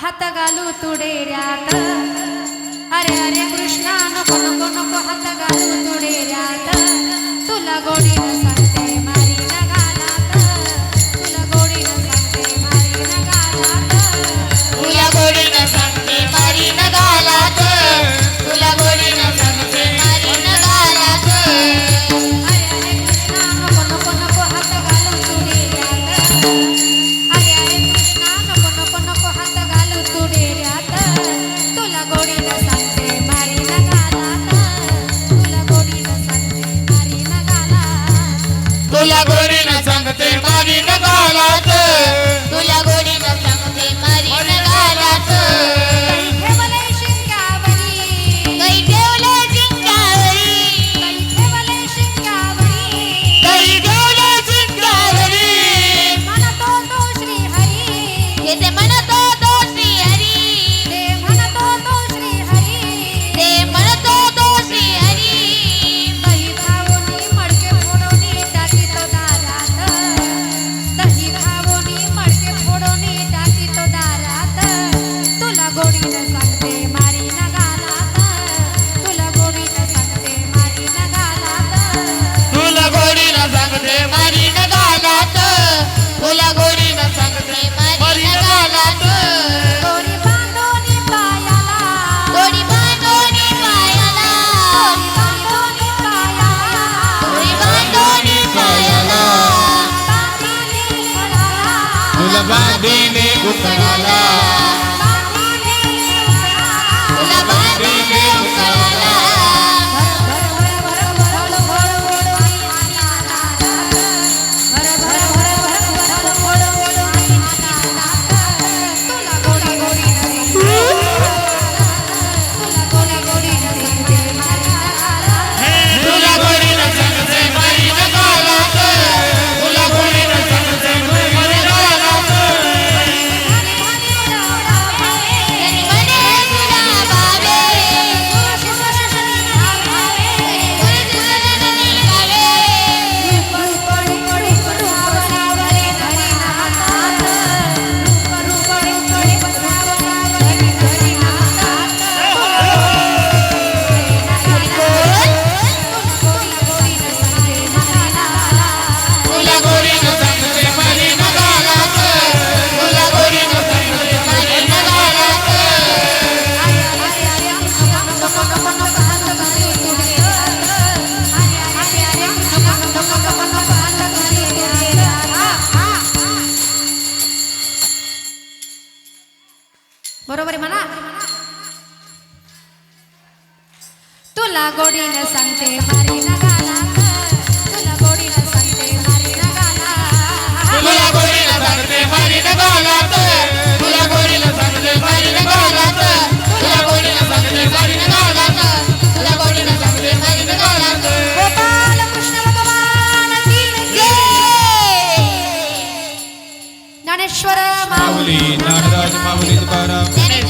ಹತ್ತಗಾಲು ತುಡೇರ್ಯಾಕ ಅರೆ ಅರೆ ಕೃಷ್ಣನು ಕೊನು ಕೊನು ಹತ್ತಗಾಲು ತುಡೇರ್ಯಾಕ सांगते मारी न गालात सांगते मारीन गालात. तुला उतराला. बरोबर आहे मला तुला गोडीनं सांगते ज्ञानेश्वर माऊली. नागराज माऊली तुकाराम.